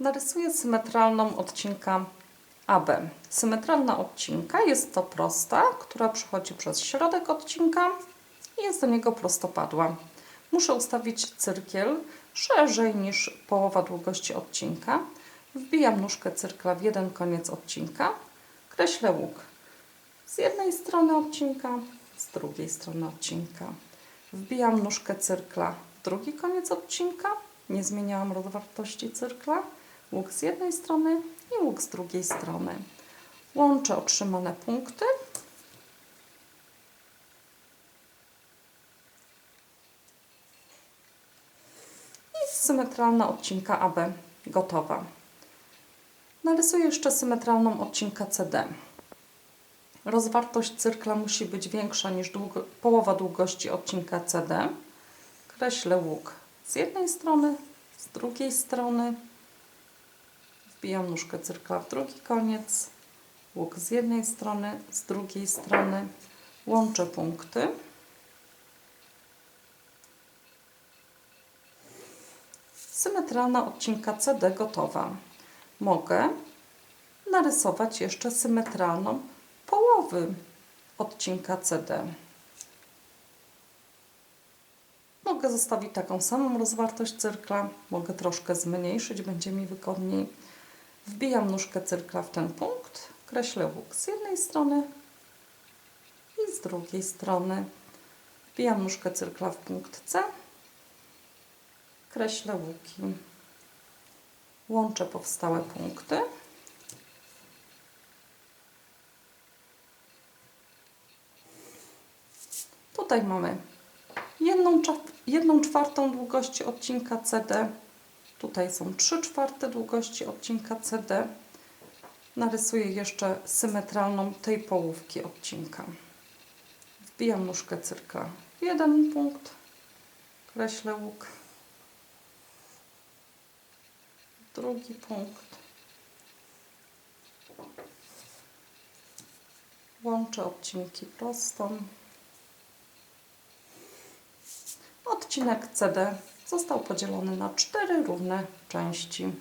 Narysuję symetralną odcinka AB. Symetralna odcinka jest to prosta, która przechodzi przez środek odcinka i jest do niego prostopadła. Muszę ustawić cyrkiel szerzej niż połowa długości odcinka. Wbijam nóżkę cyrkla w jeden koniec odcinka. Kreślę łuk z jednej strony odcinka, z drugiej strony odcinka. Wbijam nóżkę cyrkla w drugi koniec odcinka. Nie zmieniałam rozwartości cyrkla. Łuk z jednej strony i łuk z drugiej strony. Łączę otrzymane punkty. I symetralna odcinka AB gotowa. Narysuję jeszcze symetralną odcinka CD. Rozwartość cyrkla musi być większa niż długo, połowa długości odcinka CD. Kreślę łuk z jednej strony, z drugiej strony. Wbijam nóżkę cyrkla w drugi koniec. Łuk z jednej strony, z drugiej strony. Łączę punkty. Symetralna odcinka CD gotowa. Mogę narysować jeszcze symetralną połowy odcinka CD. Mogę zostawić taką samą rozwartość cyrkla, mogę troszkę zmniejszyć, będzie mi wygodniej. Wbijam nóżkę cyrkla w ten punkt, kreślę łuk z jednej strony i z drugiej strony. Wbijam nóżkę cyrkla w punkt C, kreślę łuki. Łączę powstałe punkty. Tutaj mamy jedną, jedną czwartą długości odcinka CD. Tutaj są 3 czwarte długości odcinka CD. Narysuję jeszcze symetralną tej połówki odcinka. Wbijam nóżkę cyrkla jeden punkt. Kreślę łuk. Drugi punkt. Łączę odcinki prostą. Odcinek CD został podzielony na cztery równe części.